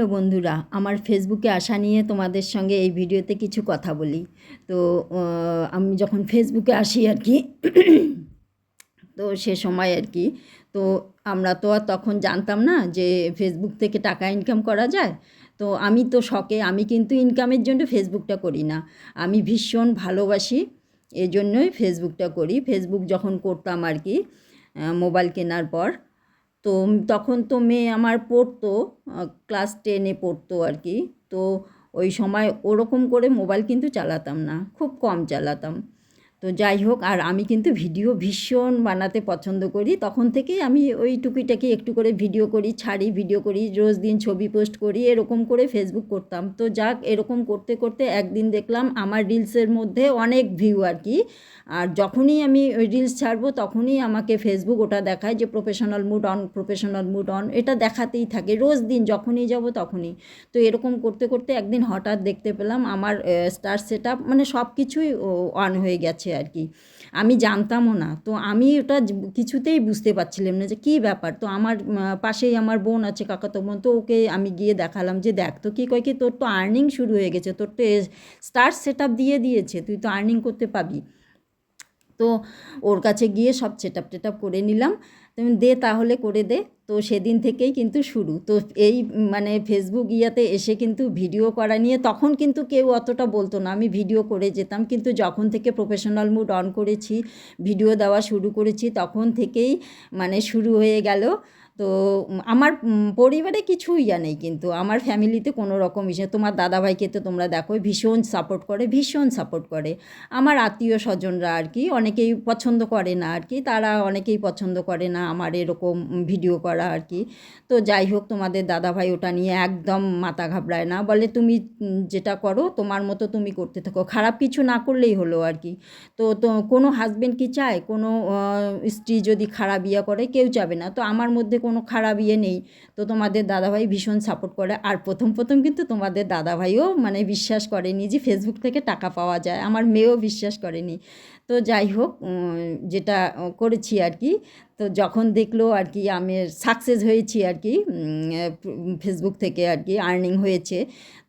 Hello বন্ধুরা, আমার ফেসবুকে আসা নিয়ে তোমাদের সঙ্গে এই ভিডিওতে কিছু কথা বলি। তো আমি যখন ফেসবুকে আসি আর কি, তো সে সময় আর কি, তো আমরা তো আর তখন জানতাম না যে ফেসবুক থেকে টাকা ইনকাম করা যায়। তো আমি তো শখে, আমি কিন্তু ইনকামের জন্য ফেসবুকটা করি না। আমি ভীষণ ভালোবাসি, এজন্যই ফেসবুকটা করি। ফেসবুক যখন করতাম আর কি মোবাইল কেনার পর তো তখন তো মেয়ে আমার পড়তো ক্লাস টেনে পড়তো আর কি। তো ওই সময় ওরকম করে মোবাইল কিন্তু চালাতাম না, খুব কম চালাতাম। তো যাই হোক, আর আমি কিন্তু ভিডিও ভীষণ বানাতে পছন্দ করি। তখন থেকেই আমি ওই টুকিটাকি একটু করে ভিডিও করি, ছাড়ি, ভিডিও করি, রোজ দিন ছবি পোস্ট করি, এরকম করে ফেসবুক করতাম। তো যাক, এরকম করতে করতে একদিন দেখলাম আমার রিলসের মধ্যে অনেক ভিউ আর কি। আর যখনই আমি ওই রিলস ছাড়বো, তখনই আমাকে ফেসবুক ওটা দেখায় যে professional mode on professional mode on এটা দেখাতেই থাকে। রোজ দিন যখনই যাব তখনই। তো এরকম করতে করতে একদিন হঠাৎ দেখতে পেলাম আমার স্টার সেট মানে সব কিছুই অন হয়ে গেছে। আর কি আমি জানতামও না। তো আমি ওটা কিছুতেই বুঝতে পারছিলাম না যে কী ব্যাপার? তো আমার পাশেই আমার বোন আছে, কাকাতো বোন। তো ওকে আমি গিয়ে দেখালাম যে, দেখ, তো কী কয় কি, তোর তো আর্নিং শুরু হয়ে গেছে। তোর তো স্টার সেট দিয়ে দিয়েছে। তুই তো আর্নিং করতে পাবি তো ওর কাছে গিয়ে সব চেট আপ টেট করে নিলাম। তুমি দে তাহলে করে দে। তো সেদিন থেকেই কিন্তু শুরু। তো এই মানে ফেসবুক ইয়াতে এসে কিন্তু ভিডিও করা নিয়ে তখন কিন্তু কেউ অতটা বলতো না। আমি ভিডিও করে যেতাম। কিন্তু যখন থেকে প্রফেশনাল মুড অন করেছি ভিডিও দেওয়া শুরু করেছি, তখন থেকেই মানে শুরু হয়ে গেল। তো আমার পরিবারে কিছু ইয়া নেই কিন্তু আমার ফ্যামিলিতে কোনো রকম ইসে, তোমার দাদাভাইকে তো তোমরা দেখো ভীষণ সাপোর্ট করে, ভীষণ সাপোর্ট করে। আমার আত্মীয় স্বজনরা আর কি, অনেকেই পছন্দ করে না আর কি, তারা অনেকেই পছন্দ করে না আমার এরকম ভিডিও করা আর কি। তো যাই হোক, তোমাদের দাদাভাই ওটা নিয়ে একদম মাথা ঘাবড়ায় না, বলে তুমি যেটা করো, তোমার মতো তুমি করতে থাকো। খারাপ কিছু না করলেই হলো আর কি। তো তো কোনো হাজবেন্ড কি চায়? কোনো স্ত্রী যদি খারাপ ইয়ে করে, কেউ চাবে না। তো আমার মধ্যে কোনো খারাপ ইয়ে নেই। তো তোমাদের দাদাভাই ভীষণ সাপোর্ট করে। আর প্রথম প্রথম কিন্তু তোমাদের দাদাভাইও মানে বিশ্বাস করেনি যে ফেসবুক থেকে টাকা পাওয়া যায়। আমার মেয়েও বিশ্বাস করেনি। তো যাই হোক যেটা করেছি আর কি, তো যখন দেখল আর কি আমি সাকসেস হয়েছি আর কি ফেসবুক থেকে আর কি আর্নিং হয়েছে।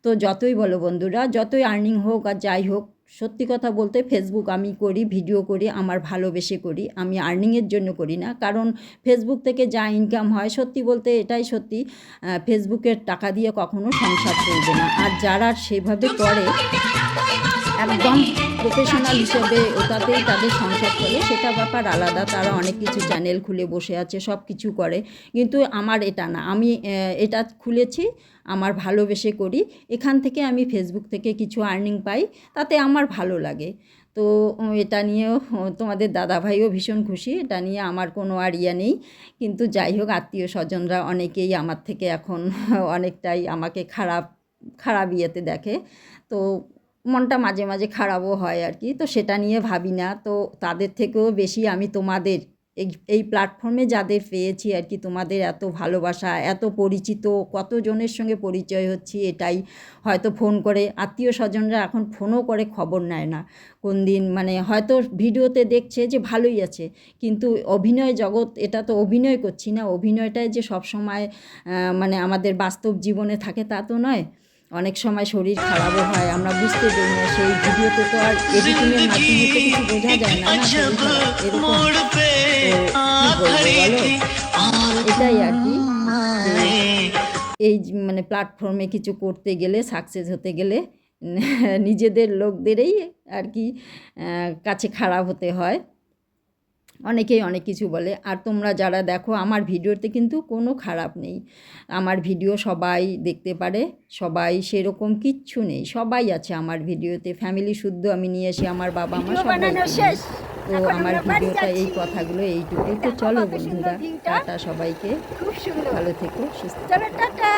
তো যতই বলো বন্ধুরা, যতই আর্নিং হোক আর যাই হোক সত্যি কথা বলতে ফেসবুক আমি করি ভিডিও করি, আমার ভালোবেসে করি। আমি আর্নিংয়ের জন্য করি না। কারণ ফেসবুক থেকে যা ইনকাম হয়, সত্যি বলতে এটাই সত্যি ফেসবুকের টাকা দিয়ে কখনো সংসার চলবে না। আর যারা সেভাবে করে, একদম প্রফেশনাল হিসেবে ওটাতেই তাদের সংসার চলে। সেটা ব্যাপার আলাদা, তারা অনেক কিছু চ্যানেল খুলে বসে আছে, সব কিছু করে। কিন্তু আমার এটা না। আমি এটা খুলেছি, আমার ভালোবেসে করি। এখান থেকে আমি ফেসবুক থেকে কিছু আর্নিং পাই, তাতে আমার ভালো লাগে। তো এটা নিয়েও তোমাদের দাদাভাইও ভীষণ খুশি। এটা নিয়ে আমার কোনো আর ইয়ে নেই। কিন্তু যাই হোক, আত্মীয় স্বজনরা অনেকেই আমার থেকে এখন অনেকটাই আমাকে খারাপ খারাপ ইয়েতে দেখে। তো মনটা মাঝে মাঝে খারাপও হয় আর কি। তো সেটা নিয়ে ভাবি না। তো তাদের থেকেও বেশি আমি তোমাদের, এই এই প্ল্যাটফর্মে যাদের পেয়েছি আর কি, তোমাদের এত ভালোবাসা, এত পরিচিত, কতজনের সঙ্গে পরিচয় হচ্ছি এটাই হয়তো ফোন করে আত্মীয় স্বজনরা এখন ফোনও করে খবর নেয় না। কোন দিন মানে হয়তো ভিডিওতে দেখছে যে ভালোই আছে, কিন্তু অভিনয় জগৎ, এটা তো অভিনয় করছি না। অভিনয়টাই যে সবসময় মানে আমাদের বাস্তব জীবনে থাকে তা তো নয়। অনেক সময় শরীর খারাপও হয় আমরা বুঝতে পারি না সেই ভিডিওতে তো আর এডিটিংয়ের মাধ্যমে তো কিছু বোঝা যায় না না শরীর খারাপ এরকম এটাই আর কি। এই মানে প্ল্যাটফর্মে কিছু করতে গেলে সাকসেস হতে গেলে নিজেদের লোকদেরই আর কি কাছে খারাপ হতে হয়। অনেকেই অনেক কিছু বলে। আর তোমরা যারা দেখো আমার ভিডিওতে কিন্তু কোনো খারাপ নেই। আমার ভিডিও সবাই দেখতে পারে সবাই সেরকম কিচ্ছু নেই। সবাই আছে আমার ভিডিওতে। ফ্যামিলি শুদ্ধ আমি নিয়ে এসে আমার বাবা মা সবাই তো আমার আমরা ভিডিওটা এই কথাগুলো এইটুকুই। তো চলো বন্ধুরা টাটা সবাইকে। খুব ভালো থেকো সুস্থ টাটা।